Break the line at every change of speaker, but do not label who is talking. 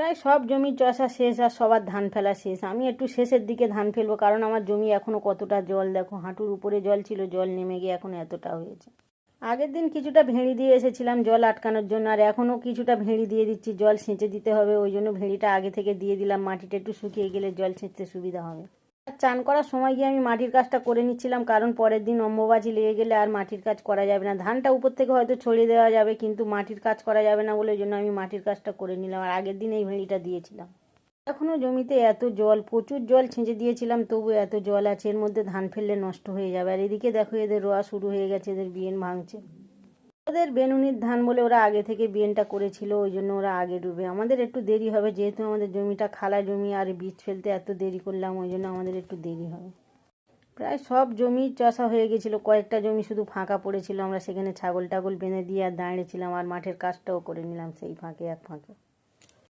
প্রায় সব জমি চষা শেষ আর সবার ধান ফেলা শেষ। আমি একটু শেষের দিকে ধান ফেলব কারণ আমার জমি এখনও কতটা জল, দেখো হাঁটুর উপরে জল ছিল, জল নেমে গিয়ে এখন এতটা হয়েছে। আগের দিন কিছুটা ভেঁড়ি দিয়ে এসেছিলাম জল আটকানোর জন্য আর এখনও কিছুটা ভেঁড়ি দিয়ে দিচ্ছি, জল সেঁচে দিতে হবে, ওই জন্য ভেঁড়িটা আগে থেকে দিয়ে দিলাম, মাটিটা একটু শুকিয়ে গেলে জল সেঁচতে সুবিধা হবে। চান করার সময় গিয়ে আমি মাটির কাজটা করে নিচ্ছিলাম, কারণ পরের দিন অম্বুবাচি লেগে গেলে আর মাটির কাজ করা যাবে না। ধানটা উপর থেকে হয়তো ছড়িয়ে দেওয়া যাবে, কিন্তু মাটির কাজ করা যাবে না বলে জন্য আমি মাটির কাজটা করে নিলাম আর আগের দিন এই ভেড়িটা দিয়েছিলাম। এখনও জমিতে এত জল, প্রচুর জল ছেঁচে দিয়েছিলাম তবু এত জল আছে, এর মধ্যে ধান ফেললে নষ্ট হয়ে যাবে। আর এদিকে দেখো এদের রোয়া শুরু হয়ে গেছে, এদের বিয়েন ভাঙছে ওদের বেনুনির ধান বলে ওরা আগে থেকে বিয়েনটা করেছিল, ওই জন্য ওরা আগে ডুবে। আমাদের একটু দেরি হবে, যেহেতু আমাদের জমিটা খালা জমি আর বীজ ফেলতে এত দেরি করলাম, ওই জন্য আমাদের একটু দেরি হবে। প্রায় সব জমি চষা হয়ে গেছিল, কয়েকটা জমি শুধু ফাঁকা পড়েছিল, আমরা সেখানে ছাগল টাগল বেঁধে দিয়ে আর দাঁড়িয়েছিলাম, আর মাঠের কাজটাও করে নিলাম, সেই ফাঁকে এক ফাঁকে।